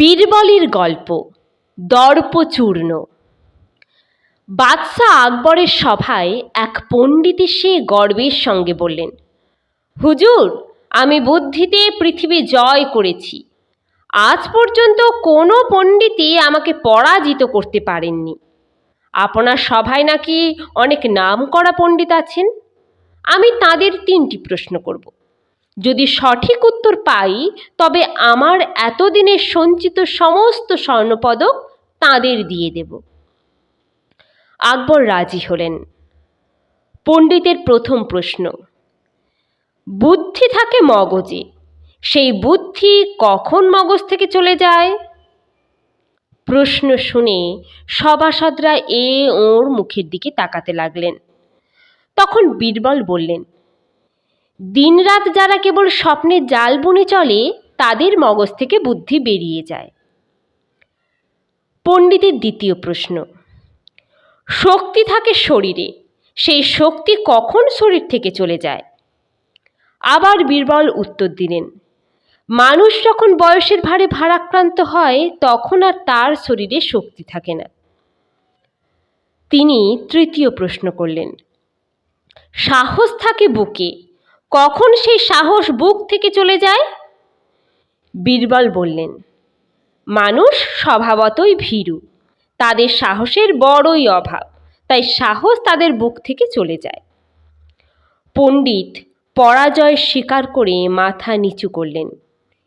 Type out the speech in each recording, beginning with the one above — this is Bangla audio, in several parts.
বীরবলের গল্প, দর্পচূর্ণ। বাদশাহ আকবরের সভায় এক পণ্ডিত এসে গর্বের সঙ্গে বললেন, হুজুর, আমি বুদ্ধিতে পৃথিবী জয় করেছি। আজ পর্যন্ত কোনো পণ্ডিতই আমাকে পরাজিত করতে পারেননি। আপনার সভায় নাকি অনেক নামকরা পণ্ডিত আছেন? আমি তাদের তিনটি প্রশ্ন করব। যদি সঠিক উত্তর পাই, তবে আমার এতদিনের সঞ্চিত সমস্ত স্বর্ণপদক তাদের দিয়ে দেব। আকবর রাজি হলেন। পণ্ডিতের প্রথম প্রশ্ন, বুদ্ধি থাকে মগজে, সেই বুদ্ধি কখন মগজ থেকে চলে যায়? প্রশ্ন শুনে সভাসদরা এ ওর মুখের দিকে তাকাতে লাগলেন। তখন বীরবল বললেন দিনরাত যারা কেবল স্বপ্নে জাল বুনে চলে, তাদের মগজ থেকে বুদ্ধি বেরিয়ে যায়। পণ্ডিতের দ্বিতীয় প্রশ্ন, শক্তি থাকে শরীরে, সেই শক্তি কখন শরীর থেকে চলে যায়? আবার বীরবল উত্তর দিলেন, মানুষ যখন বয়সের ভারে ভারাক্রান্ত হয়, তখন আর তার শরীরে শক্তি থাকে না। তিনি তৃতীয় প্রশ্ন করলেন, সাহস থাকে বুকে কখন সেই সাহস বুক থেকে চলে যায়? বীরবল বললেন, মানুষ স্বভাবতই ভীরু। তাদের সাহসের বড়ই অভাব। তাই সাহস তাদের বুক থেকে চলে যায়। পণ্ডিত পরাজয় স্বীকার করে মাথা নিচু করলেন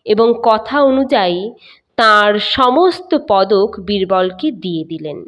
এবং কথা অনুযায়ী তার সমস্ত পদক বীরবলকে দিয়ে দিলেন।